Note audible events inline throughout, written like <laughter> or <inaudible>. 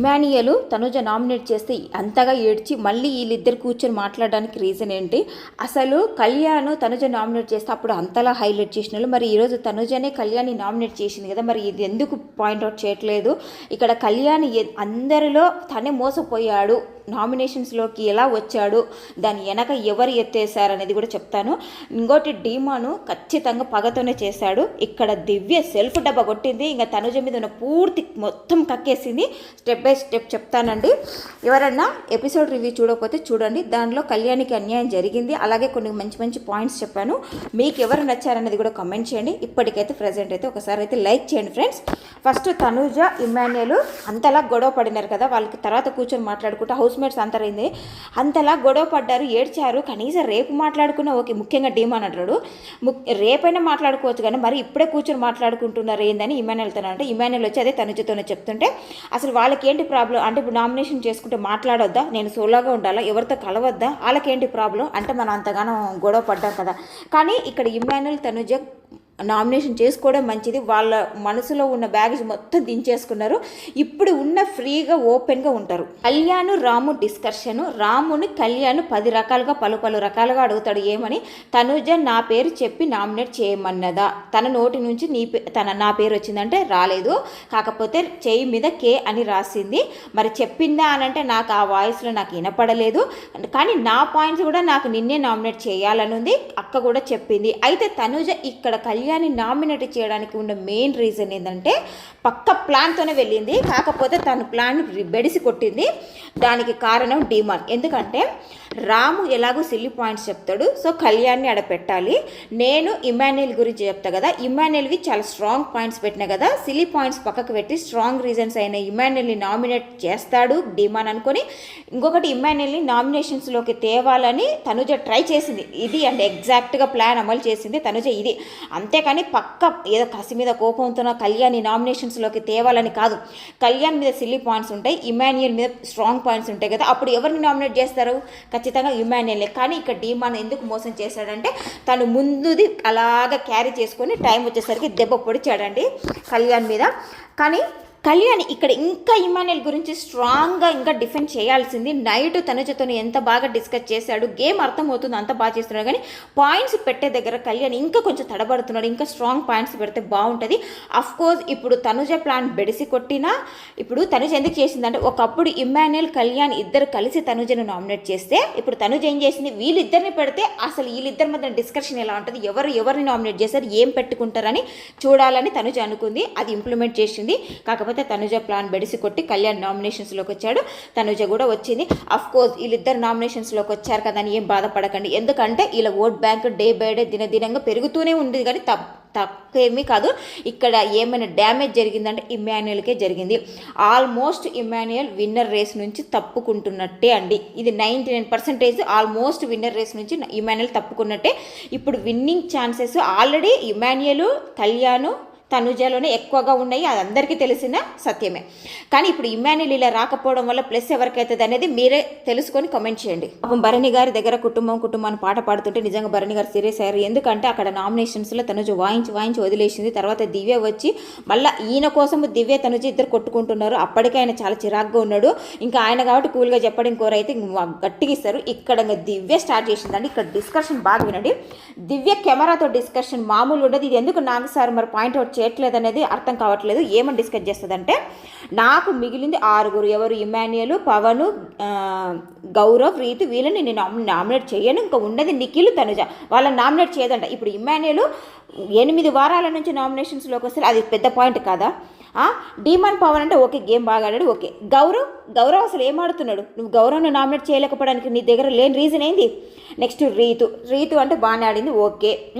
ఇమానియలు Tanuja nominate చేస్తే అంతగా ఏడ్చి మళ్ళీ వీళ్ళిద్దరు కూర్చొని మాట్లాడడానికి రీజన్ ఏంటి? అసలు కళ్యాణ్ తనుజ నామినేట్ చేస్తే అప్పుడు అంతలా హైలైట్ చేసిన వాళ్ళు మరి ఈరోజు తనుజనే కళ్యాణ్ని నామినేట్ చేసింది కదా మరి ఇది ఎందుకు పాయింట్అవుట్ చేయట్లేదు? ఇక్కడ కళ్యాణ్ అందరిలో తనే మోసపోయాడు. నామినేషన్స్లోకి ఎలా వచ్చాడు దాని వెనక ఎవరు ఎత్తేసారనేది కూడా చెప్తాను. ఇంకోటి డీమాను ఖచ్చితంగా పగతోనే చేశాడు. ఇక్కడ దివ్య సెల్ఫ్ డబ్బా కొట్టింది. ఇంకా తనుజ మీద ఉన్న పూర్తి మొత్తం కక్కేసింది. స్టెప్ బై స్టెప్ చెప్తానండి. ఎవరన్నా ఎపిసోడ్ రివ్యూ చూడకపోతే చూడండి. దానిలో కళ్యాణికి అన్యాయం జరిగింది. అలాగే కొన్ని మంచి మంచి పాయింట్స్ చెప్పాను. మీకు ఎవరు నచ్చారనేది కూడా కమెంట్ చేయండి. ఇప్పటికైతే ప్రజెంట్ అయితే ఒకసారి అయితే లైక్ చేయండి ఫ్రెండ్స్ ఫస్ట్ తనుజ ఇమాన్యులు అంతలా గొడవ పడినారు కదా. వాళ్ళకి తర్వాత కూర్చొని మాట్లాడుకుంటూ హౌస్ మేట్స్ అంతరైంది. అంతలా గొడవ పడ్డారు ఏడ్చారు. కనీసం రేపు మాట్లాడుకున్న ఓకే ముఖ్యంగా డీమాన్ అంటాడు ము రేపైనా మాట్లాడుకోవచ్చు కానీ మరి ఇప్పుడే కూర్చొని మాట్లాడుకుంటున్నారు ఏందని ఇమాన్యుల్ తన అంటే ఇమానుయల్ వచ్చి అదే తనుజతోనే చెప్తుంటే అసలు వాళ్ళకి ఏంటి ప్రాబ్లం? అంటే ఇప్పుడు నామినేషన్ చేసుకుంటే మాట్లాడొద్దా? నేను సోలోగా ఉండాలా? ఎవరితో కలవద్దా? వాళ్ళకేంటి ప్రాబ్లం? అంటే మనం అంతగానో గొడవ పడ్డాం కదా. కానీ ఇక్కడ ఇమానుయల్ తనుజ నామినేషన్ చేసుకోవడం మంచిది. వాళ్ళ మనసులో ఉన్న బ్యాగేజ్ మొత్తం దించేసుకున్నారు. ఇప్పుడు ఉన్న ఫ్రీగా ఓపెన్గా ఉంటారు. కళ్యాణ్ రాము డిస్కషన్ రాముని కళ్యాణ్ పది రకాలుగా పలు పలు రకాలుగా అడుగుతాడు. ఏమని? తనుజ నా పేరు చెప్పి నామినేట్ చేయమన్నదా? తన నోటి నుంచి నీ పే- తన నా పేరు వచ్చిందంటే రాలేదు. కాకపోతే చేయి మీద కే అని రాసింది. మరి చెప్పిందా అని అంటే నాకు ఆ వాయిస్లో నాకు వినపడలేదు. కానీ నా పాయింట్స్ కూడా నాకు నిన్నే నామినేట్ చేయాలని ఉంది అక్క కూడా చెప్పింది. అయితే తనుజ ఇక్కడ కళ్యాణ్ నామినేట్ చేయడానికి ఉన్న మెయిన్ రీజన్ ఏంటంటే పక్క ప్లాన్తోనే వెళ్ళింది. కాకపోతే తన ప్లాన్ బెడిసి కొట్టింది. దానికి కారణం డిమాండ్ ఎందుకంటే రాము ఎలాగో సిల్లీ పాయింట్స్ చెప్తాడు. సో కళ్యాణ్ని ఆడ పెట్టాలి. నేను ఇమాన్యుల్ గురించి చెప్తా కదా. ఇమాన్యుల్వి చాలా స్ట్రాంగ్ పాయింట్స్ పెట్టినా కదా. సిల్లీ పాయింట్స్ పక్కకు పెట్టి స్ట్రాంగ్ రీజన్స్ అయిన ఇమాన్యుల్ని నామినేట్ చేస్తాడు డిమాన్ అనుకొని. ఇంకొకటి ఇమాన్యుల్ని నామినేషన్స్లోకి తేవాలని తనుజ ట్రై చేసింది. ఇది అంటే ఎగ్జాక్ట్గా ప్లాన్ అమలు చేసింది తనుజ ఇది. అంతేకాని పక్క ఏదో కసి మీద కోపంతో కళ్యాణ్ నామినేషన్స్లోకి తేవాలని కాదు. కళ్యాణ్ మీద సిల్లీ పాయింట్స్ ఉంటాయి. ఇమాన్యుయల్ మీద స్ట్రాంగ్ పాయింట్స్ ఉంటాయి కదా. అప్పుడు ఎవరిని నామినేట్ చేస్తారు? ఖచ్చితంగా ఇమాన్యుయలే కానీ ఇక్కడ డీమాన్ ఎందుకు మోసం చేశాడంటే తను ముందుది అలాగా క్యారీ చేసుకొని టైం వచ్చేసరికి దెబ్బ పొడిచాడండి కళ్యాణ్ మీద. కానీ కళ్యాణ్ ఇక్కడ ఇంకా ఇమానుయల్ గురించి స్ట్రాంగ్గా ఇంకా డిఫెండ్ చేయాల్సింది. నైట్ తనుజతో ఎంత బాగా డిస్కస్ చేశాడు గేమ్ అర్థమవుతుంది అంత బాగా చేస్తున్నాడు. కానీ పాయింట్స్ పెట్టే దగ్గర కళ్యాణ్ ఇంకా కొంచెం తడబడుతున్నాడు. ఇంకా స్ట్రాంగ్ పాయింట్స్ పెడితే బాగుంటుంది. కోర్స్ ఇప్పుడు తనుజ ప్లాన్ బెడిసి కొట్టినా ఇప్పుడు తనుజ ఎందుకు చేసిందంటే ఒకప్పుడు ఇమాన్యుయల్ కళ్యాణ్ ఇద్దరు కలిసి తనుజను నామినేట్ చేస్తే ఇప్పుడు తనుజ ఏం చేసింది? వీళ్ళిద్దరిని పెడితే అసలు వీళ్ళిద్దరి మధ్య డిస్కషన్ ఎలా ఉంటుంది? ఎవరు ఎవరిని నామినేట్ చేస్తారు? ఏం పెట్టుకుంటారని చూడాలని తనుజ అనుకుంది. అది ఇంప్లిమెంట్ చేసింది. కాకపోతే కాకపోతే తనుజ ప్లాన్ బెడిసి కొట్టి కళ్యాణ్ నామినేషన్స్లోకి వచ్చాడు. తనుజ కూడా వచ్చింది. అఫ్ కోర్స్ వీళ్ళిద్దరు నామినేషన్స్లోకి వచ్చారు కదా అని ఏం బాధపడకండి. ఎందుకంటే వీళ్ళ vote bank day by day దినదినంగా పెరుగుతూనే ఉంది కానీ తప్ తక్కువేమీ కాదు. ఇక్కడ ఏమైనా డ్యామేజ్ జరిగిందంటే ఇమాన్యుయల్కే జరిగింది. ఆల్మోస్ట్ ఇమాన్యుయల్ విన్నర్ రేస్ నుంచి తప్పుకుంటున్నట్టే అండి. ఇది ninety nine percentage almost winner race నుంచి ఇమాన్యుయల్ తప్పుకున్నట్టే. ఇప్పుడు winning chances already Emmanuel Kalyan తనుజలోనే ఎక్కువగా ఉన్నాయి అది అందరికీ తెలిసిన సత్యమే. కానీ ఇప్పుడు ఇమాన్యుల్ ఇలా రాకపోవడం వల్ల ప్లస్ ఎవరికైతుంది అనేది మీరే తెలుసుకొని కమెంట్ చేయండి. పాపం భరణి గారి దగ్గర కుటుంబం కుటుంబాన్ని పాట పాడుతుంటే నిజంగా భరణి గారు సీరియస్ అయ్యారు. ఎందుకంటే అక్కడ నామినేషన్స్లో తనుజ వాయించి వాయించి వదిలేసింది. తర్వాత దివ్య వచ్చి మళ్ళీ ఈయన కోసం దివ్య తనుజ ఇద్దరు కొట్టుకుంటున్నారు. అప్పటికే ఆయన చాలా చిరాగ్గా ఉన్నాడు. ఇంకా ఆయన కాబట్టి కూల్గా చెప్పడం కోరైతే గట్టిగా ఇస్తారు. ఇక్కడ దివ్య స్టార్ట్ చేసిందండి. ఇక్కడ డిస్కషన్ బాగా వినండి. దివ్య కెమెరాతో డిస్కషన్ మామూలు ఉండదు. ఇది ఎందుకు నాకు సార్ మరి పాయింట్అవుట్ చేయట్లేదు అనేది అర్థం కావట్లేదు. ఏమని డిస్కస్ చేస్తుందంటే నాకు మిగిలింది ఆరుగురు ఎవరు ఇమాన్యుయల్ పవన్ గౌరవ్ రీతి వీళ్ళని నేను నామినేట్ చేయను. ఇంకా ఉన్నది నిఖిల్ తనుజ. వాళ్ళని నామినేట్ చేయదంట. ఇప్పుడు ఇమాన్యుయల్ ఎనిమిది వారాల నుంచి నామినేషన్స్లోకి వస్తే అది పెద్ద పాయింట్ కాదా? డీమాన్ పవన్ అంటే ఓకే గేమ్ బాగా ఆడాడు ఓకే. గౌరవ్ గౌరవ్ అసలు ఏం ఆడుతున్నాడు? నువ్వు గౌరవ్ను నామినేట్ చేయలేకపోవడానికి నీ దగ్గర లేని రీజన్ ఏంది? నెక్స్ట్ రీతు. రీతు అంటే బాగానే ఆడింది ఓకే.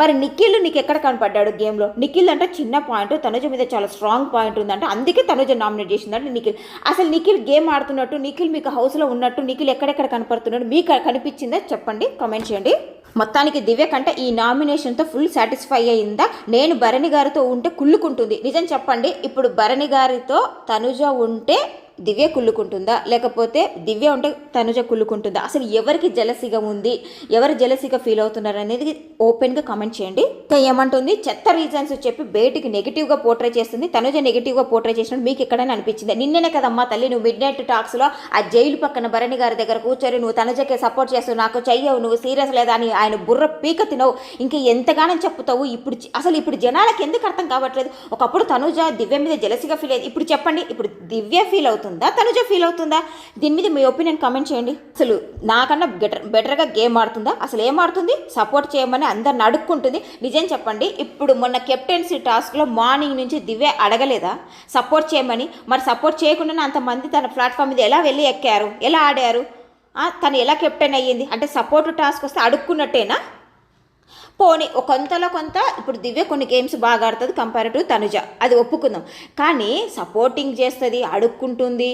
మరి నిఖిల్ నీకు ఎక్కడ కనపడ్డాడు గేమ్లో? నిఖిల్ అంటే చిన్న పాయింట్ తనుజ మీద చాలా స్ట్రాంగ్ పాయింట్ ఉందంటే. అందుకే తనుజ నామినేట్ చేసిందంటే నిఖిల్. అసలు నిఖిల్ గేమ్ ఆడుతున్నట్టు నిఖిల్ మీకు హౌస్లో ఉన్నట్టు నిఖిల్ ఎక్కడెక్కడ కనపడుతున్నాడు మీకు కనిపించిందా? చెప్పండి కామెంట్ చేయండి. మొత్తానికి దివ్య కంటే ఈ నామినేషన్తో ఫుల్ సాటిస్ఫై అయిందా నేను భరణి గారితో ఉంటే కుళ్ళుకుంటుంది. నిజం చెప్పండి ఇప్పుడు భరణి గారితో తనుజ ఉంటే దివ్య కుళ్ళుకుంటుందా? లేకపోతే దివ్య ఉంటే తనుజ కుళ్ళుకుంటుందా? అసలు ఎవరికి జలసిగా ఉంది? ఎవరు జలసిగా ఫీల్ అవుతున్నారు అనేది ఓపెన్గా కమెంట్ చేయండి. ఇంకా ఏమంటుంది? చెత్త రీజన్స్ చెప్పి బయటికి నెగిటివ్గా పోర్ట్రే చేస్తుంది. తనుజ నెగిటివ్గా పోర్ట్రే చేసినట్టు మీకు ఎక్కడైనా అనిపించింది? నిన్ననే కదమ్మా తల్లి నువ్వు మిడ్ నైట్ టాక్స్లో ఆ జైలు పక్కన భరణి గారి దగ్గర కూర్చొని నువ్వు తనుజకే సపోర్ట్ చేస్తావు నాకు చెయ్యవు నువ్వు సీరియస్ లేదా అని ఆయన బుర్ర పీక తినవు. ఇంకా ఎంతగానో చెప్తావు ఇప్పుడు అసలు ఇప్పుడు జనాలకు ఎందుకు అర్థం కావట్లేదు? ఒకప్పుడు తనుజ దివ్య మీద జలసిగా ఫీల్ అయ్యేది. ఇప్పుడు చెప్పండి. ఇప్పుడు దివ్య ఫీల్ అవుతుంది. తనుజ ఫీల్ అవుతుందా? దీని మీద మీ ఒపీనియన్ కామెంట్ చేయండి. అసలు నాకన్నా బెటర్ బెటర్గా గేమ్ ఆడుతుందా? అసలు ఏం ఆడుతుంది? సపోర్ట్ చేయమని అందరిని అడుక్కుంటుంది. నిజం చెప్పండి ఇప్పుడు మొన్న కెప్టెన్సీ టాస్క్లో మార్నింగ్ నుంచి దివ్య అడగలేదా? సపోర్ట్ చేయమని? మరి సపోర్ట్ చేయకుండానే అంతమంది తన ప్లాట్ఫామ్ మీద ఎలా వెళ్ళి ఎక్కారు? ఎలా ఆడారు? తను ఎలా కెప్టెన్ అయ్యింది? అంటే సపోర్ట్ టాస్క్ వస్తే అడుక్కున్నట్టేనా? పోనీ ఒక కొంతలో కొంత ఇప్పుడు దివ్య కొన్ని గేమ్స్ బాగా ఆడుతుంది కంపేర్ టు తనుజ. అది ఒప్పుకుందాం. కానీ సపోర్టింగ్ చేస్తుంది అడుక్కుంటుంది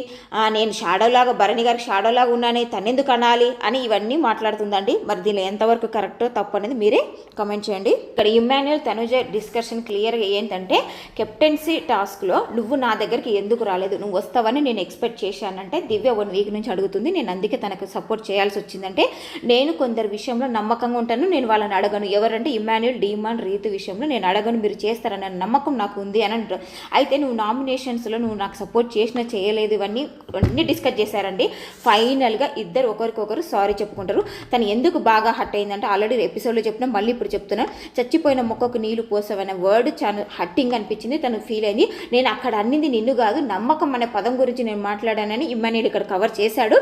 నేను షాడోలాగా భరణి గారికి షాడోలాగా ఉన్నానే తనెందుకు అనాలి అని ఇవన్నీ మాట్లాడుతుందండి. మరి దీనిలో ఎంతవరకు కరెక్టో తప్పు అనేది మీరే కమెంట్ చేయండి. ఇక్కడ ఇమ్మాన్యుయల్ తనుజ డిస్కషన్ క్లియర్గా ఏంటంటే కెప్టెన్సీ టాస్క్లో నువ్వు నా దగ్గరికి ఎందుకు రాలేదు? నువ్వు వస్తావని నేను ఎక్స్పెక్ట్ చేశానంటే దివ్య వన్ వీక్ నుంచి అడుగుతుంది. నేను అందుకే తనకు సపోర్ట్ చేయాల్సి వచ్చిందంటే నేను కొందరి విషయంలో నమ్మకంగా ఉంటాను. నేను వాళ్ళని అడగను. ఎవరు ఎవరంటే ఇమాన్యుల్ డీమాన్ రీతు విషయంలో నేను అడగను మీరు చేస్తారనే నమ్మకం నాకు ఉంది అని అంటారు. అయితే నువ్వు నామినేషన్స్లో నువ్వు నాకు సపోర్ట్ చేసినా చేయలేదు ఇవన్నీ అన్నీ డిస్కస్ చేశారండి. ఫైనల్గా ఇద్దరు ఒకరికొకరు సారీ చెప్పుకుంటారు. తను ఎందుకు బాగా హట్ అయిందంటే ఆల్రెడీ ఎపిసోడ్లో చెప్పినా మళ్ళీ ఇప్పుడు చెప్తున్నాను. చచ్చిపోయిన మొక్కకు నీళ్ళు పోసావనే వర్డ్ చాలా హట్టింగ్ అనిపించింది తను ఫీల్ అయింది. నేను అక్కడ అన్నింది నిన్ను కాదు నమ్మకం అనే పదం గురించి నేను మాట్లాడానని ఇమ్మాన్యుల్ ఇక్కడ కవర్ చేశాడు.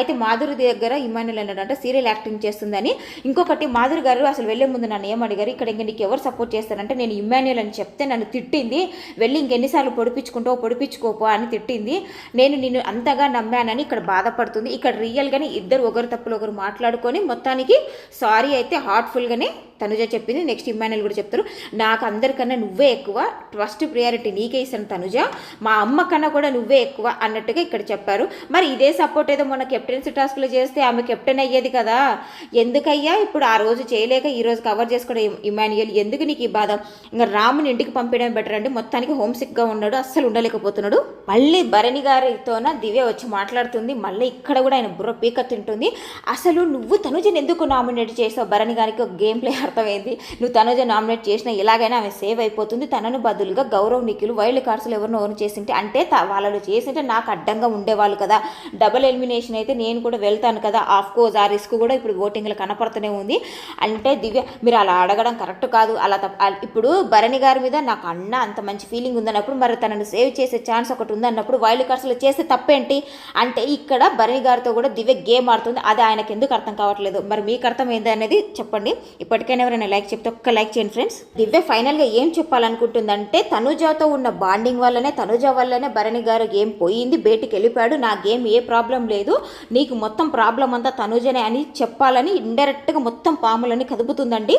అయితే మాధురి దగ్గర ఇమ్మాన్యుల్ అన్నాడంటే సీరియల్ యాక్టింగ్ చేస్తుందని. ఇంకొకటి మాధురి గారు అసలు వెళ్ళే ముందు నన్ను ఏం అడిగారు. ఇక్కడ ఇంక నీకు ఎవరు సపోర్ట్ చేస్తారంటే నేను ఇమ్మాన్యుయల్ అని చెప్తే నన్ను తిట్టింది. వెళ్ళి ఇంకెన్నిసార్లు పొడిపించుకుంటావు పొడిపించుకోపో అని తిట్టింది. నేను నిన్ను అంతగా నమ్మానని ఇక్కడ బాధపడుతుంది. ఇక్కడ రియల్గానే ఇద్దరు ఒకరు తప్పులు ఒకరు మాట్లాడుకొని మొత్తానికి సారీ అయితే హార్ట్ఫుల్గానే తనుజ చెప్పింది. నెక్స్ట్ ఇమ్మాన్యుల్ కూడా చెప్తారు. నాకు అందరికన్నా నువ్వే ఎక్కువ. ఫస్ట్ ప్రియారిటీ నీకే ఇస్తాను తనుజ. మా అమ్మ కన్నా కూడా నువ్వే ఎక్కువ అన్నట్టుగా ఇక్కడ చెప్పారు. మరి ఇదే సపోర్ట్ ఏదో మన కెప్టెన్సీ టాస్క్లో చేస్తే ఆమె కెప్టెన్ అయ్యేది కదా. ఎందుకయ్యా? ఇప్పుడు ఆ రోజు చేయలేక ఈ రోజు కవర్ చేసుకోవడం ఇమాన్యుయల్ ఎందుకు నీకు ఈ బాధ? ఇంకా రాముని ఇంటికి పంపించడం బెటర్ అండి. మొత్తానికి హోమ్సిక్గా ఉన్నాడు అస్సలు ఉండలేకపోతున్నాడు. మళ్ళీ భరణి గారితోన దివ్య వచ్చి మాట్లాడుతుంది. మళ్ళీ ఇక్కడ కూడా ఆయన బుర్ర పీక తింటుంది. అసలు నువ్వు తనుజని ఎందుకు నామినేట్ చేసావు? భరణి గారికి ఒక గేమ్ ప్లే <laughs> అర్థమైంది. నువ్వు తనుజ నామినేట్ చేసినా ఎలాగైనా ఆమె సేవ్ అయిపోతుంది. తనను బదులుగా గౌరవ్ నిఖిల్ వైల్డ్ కార్డ్స్లో ఎవరినో ఓన్ చేసింటే అంటే వాళ్ళు చేసింటే నాకు అడ్డంగా ఉండేవాళ్ళు కదా. డబుల్ ఎలిమినేషన్ అయితే నేను కూడా వెళ్తాను కదా. ఆఫ్ కోర్స్ ఆ రిస్క్ కూడా ఇప్పుడు ఓటింగ్లో కనపడుతూనే ఉంది. అంటే దివ్య మీరు అలా అడగడం కరెక్ట్ కాదు అలా తప్ప ఇప్పుడు భరణి గారి మీద నాకు అన్న అంత మంచి ఫీలింగ్ ఉందన్నప్పుడు మరి తనను సేవ్ చేసే ఛాన్స్ ఒకటి ఉందన్నప్పుడు వైల్డ్ కార్డ్స్లో చేస్తే తప్పేంటి? అంటే ఇక్కడ భరణి గారితో కూడా దివ్య గేమ్ ఆడుతుంది. అది ఆయనకి ఎందుకు అర్థం కావట్లేదు? మరి మీకు అర్థం ఏంది అనేది చెప్పండి. ఇప్పటికైనా ఎవరైనా లైక్ చెప్తే ఒక్క లైక్ చేయండి ఫ్రెండ్స్ దివ్య ఫైనల్గా ఏం చెప్పాలనుకుంటుందంటే తనుజాతో ఉన్న బాండింగ్ వల్లనే తనుజ వల్లనే భరణి గారు గేమ్ పోయింది బయటికి వెళ్ళిపోయాడు. నా గేమ్ ఏ ప్రాబ్లం లేదు. నీకు మొత్తం ప్రాబ్లం అంతా తనుజనే అని చెప్పాలని ఇండైరెక్ట్గా మొత్తం పాములని కదుపుతుందండి.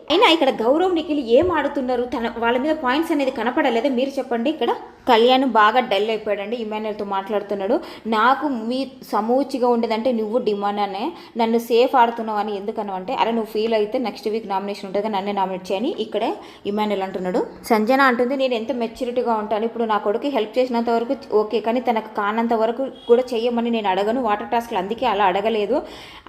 అయినా ఇక్కడ గౌరవ్ నిఖిల్ ఏం ఆడుతున్నారు? తన వాళ్ళ మీద పాయింట్స్ అనేది కనపడలేదు? మీరు చెప్పండి. ఇక్కడ కళ్యాణ్ బాగా డల్ అయిపోయాడండి. ఇమాన్యుల్తో మాట్లాడుతున్నాడు. నాకు మీ సమూచిగా ఉండేదంటే నువ్వు డిమాండ్ అనే నన్ను సేఫ్ ఆడుతున్నావు అని ఎందుకన్నావు అంటే అరే నువ్వు ఫీల్ అయితే నెక్స్ట్ వీక్ నామినేషన్ ఉంటుంది నన్నే నామినేట్ చేయని ఇక్కడే ఇమాన్యుల్ అంటున్నాడు. సంజన అంటుంది నేను ఎంత మెచ్యూరిటీగా ఉంటాను? ఇప్పుడు నా కొడుకు హెల్ప్ చేసినంత వరకు ఓకే కానీ తనకు కానంత వరకు కూడా చెయ్యమని నేను అడగను. వాటర్ టాస్క్లు అందుకే అలా అడగలేదు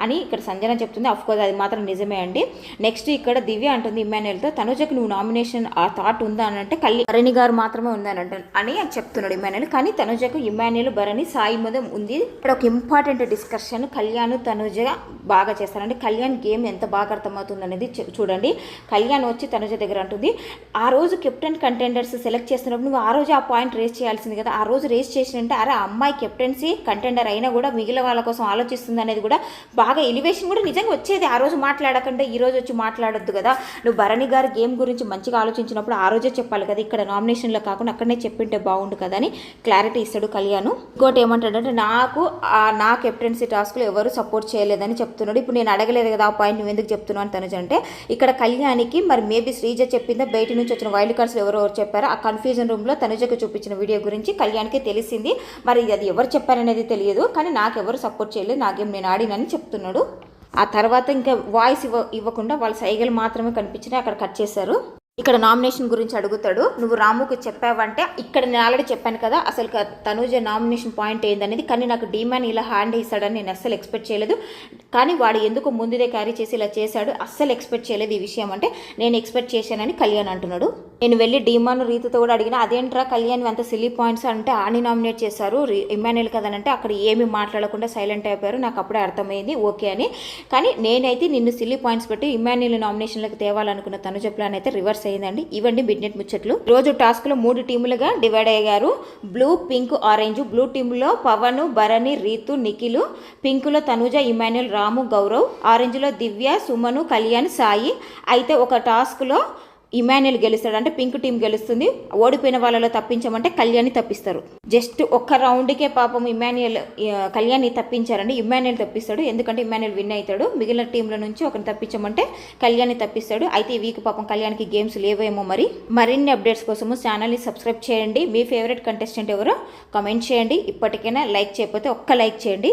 అని ఇక్కడ సంజన చెప్తుంది. అఫ్కోర్స్ అది మాత్రం నిజమే అండి. నెక్స్ట్ ఇక్కడ దివ్య అంటుంది ఇమాన్యుల్తో తనుజకు నువ్వు నామినేషన్ ఆ థాట్ ఉందా? అని అంటే కళ్ళి భరణి గారు మాత్రమే ఉందని అని చెప్తున్నాడు ఇమాన్యుల్ కానీ తనుజకు ఇమాన్యుల్ భరణి సాయి మదం ఉంది. ఇక్కడ ఒక ఇంపార్టెంట్ డిస్కషన్ కళ్యాణ్ తనుజ బాగా చేస్తారండి. కళ్యాణ్ గేమ్ ఎంత బాగా అర్థమవుతుంది అనేది చూ- చూడండి. కళ్యాణ్ వచ్చి తనుజ దగ్గర అంటుంది ఆ రోజు కెప్టెన్ కంటెండర్స్ సెలెక్ట్ చేస్తున్నప్పుడు నువ్వు ఆ రోజు ఆ పాయింట్ రేస్ చేయాల్సింది కదా. ఆ రోజు రేస్ చేసినంటే అరే అమ్మాయి కెప్టెన్సీ కంటెండర్ అయినా కూడా మిగిలిన వాళ్ళ కోసం ఆలోచిస్తుంది అనేది కూడా బాగా ఎలివేషన్ కూడా నిజంగా వచ్చేది. ఆ రోజు మాట్లాడకుండా ఈ రోజు వచ్చి మాట్లాడొద్దు కదా. నువ్వు భరణి గారి గేమ్ గురించి మంచిగా ఆలోచించినప్పుడు ఆ రోజే చెప్పాలి కదా ఇక్కడ నామినేషన్లో కాకుండా అక్కడనే చెప్పింటే బాగుండు కదా అని క్లారిటీ ఇస్తాడు కళ్యాణ్. ఇంకోటి ఏమంటాడంటే నాకు నా కెప్టెన్సీ టాస్క్లో ఎవరు సపోర్ట్ చేయలేదని చెప్తున్నాడు. ఇప్పుడు నేను అడగలేదు కదా ఆ పాయింట్ నువ్వు ఎందుకు చెప్తున్నావు అని తనుజ అంటే ఇక్కడ కళ్యాణికి మరి మేబీ శ్రీజ చెప్పిందా బయట నుంచి వచ్చిన వైల్డ్ కార్డ్స్ ఎవరు ఎవరు చెప్పారో ఆ కన్ఫ్యూజన్ రూమ్లో తనుజకు చూపించిన వీడియో గురించి కళ్యాణ్కి తెలిసింది. మరి అది ఎవరు చెప్పారనేది తెలియదు కానీ నాకు ఎవరు సపోర్ట్ చేయలేదు నాకేం నేను ఆడినని చెప్తున్నాడు. ఆ తర్వాత ఇంకా వాయిస్ ఇవ్వ ఇవ్వకుండా వాళ్ళ సైగలు మాత్రమే కనిపించినాయి. అక్కడ కట్ చేశారు. ఇక్కడ నామినేషన్ గురించి అడుగుతాడు. నువ్వు రాముకు చెప్పావంటే ఇక్కడ నేను ఆల్రెడీ చెప్పాను కదా అసలు తనూజ నామినేషన్ పాయింట్ ఏందనేది. కానీ నాకు డీమాన్ ఇలా హ్యాండ్ ఇస్తాడని నేను అస్సలు ఎక్స్పెక్ట్ చేయలేదు. కానీ వాడు ఎందుకు ముందుదే క్యారీ చేసి ఇలా చేశాడు అస్సలు ఎక్స్పెక్ట్ చేయలేదు ఈ విషయం అంటే నేను ఎక్స్పెక్ట్ చేశానని కళ్యాణ్ అంటున్నాడు. నేను వెళ్ళి డీమాన్ రీతితో కూడా అడిగిన అదేంట్రా కళ్యాణ్ అంత సిల్లీ పాయింట్స్ అంటే ఆని నామినేట్ చేశారు రి- కదనంటే అక్కడ ఏమీ మాట్లాడకుండా సైలెంట్ అయిపోయారు నాకు అప్పుడే అర్థమైంది ఓకే అని. కానీ నేనైతే నిన్ను సిల్లీ పాయింట్స్ పెట్టి ఇమాన్యుల్ నామినేషన్లకు తేవాలనుకున్న తనుజ ప్లాన్ అయితే రివర్స్ అయిందండి. ఇవ్వండి మిడ్నెట్ ముచ్చట్లు. రోజు టాస్క్లో మూడు టీములుగా డివైడ్ అయ్యారు. Blue pink orange. బ్లూ టీంలో పవన్ భరణి రీతు నిఖిలు పింక్లో తనుజ ఇమాన్యుల్ రాము గౌరవ్. ఆరెంజ్లో దివ్య సుమను కళ్యాణ్ సాయి. అయితే ఒక టాస్క్లో ఇమాన్యుల్ గెలుస్తాడు. అంటే పింక్ టీం గెలుస్తుంది. ఓడిపోయిన వాళ్ళలో తప్పించమంటే కళ్యాణి తప్పిస్తారు జస్ట్ ఒక్క రౌండ్కే పాపం ఇమాన్యుల్ కళ్యాణి తప్పించారండి. ఇమాన్యుల్ తప్పిస్తాడు. ఎందుకంటే ఇమాన్యుల్ విన్ అవుతాడు. మిగిలిన టీంల నుంచి ఒకరిని తప్పించమంటే కళ్యాణి తప్పిస్తాడు. అయితే ఈ వీక్ పాపం కళ్యాణ్కి గేమ్స్ లేవేమో మరి. మరిన్ని అప్డేట్స్ కోసము ఛానల్ని సబ్స్క్రైబ్ చేయండి. మీ ఫేవరెట్ కంటెస్టెంట్ ఎవరో కమెంట్ చేయండి. ఇప్పటికైనా లైక్ చేయకపోతే ఒక్క లైక్ చేయండి.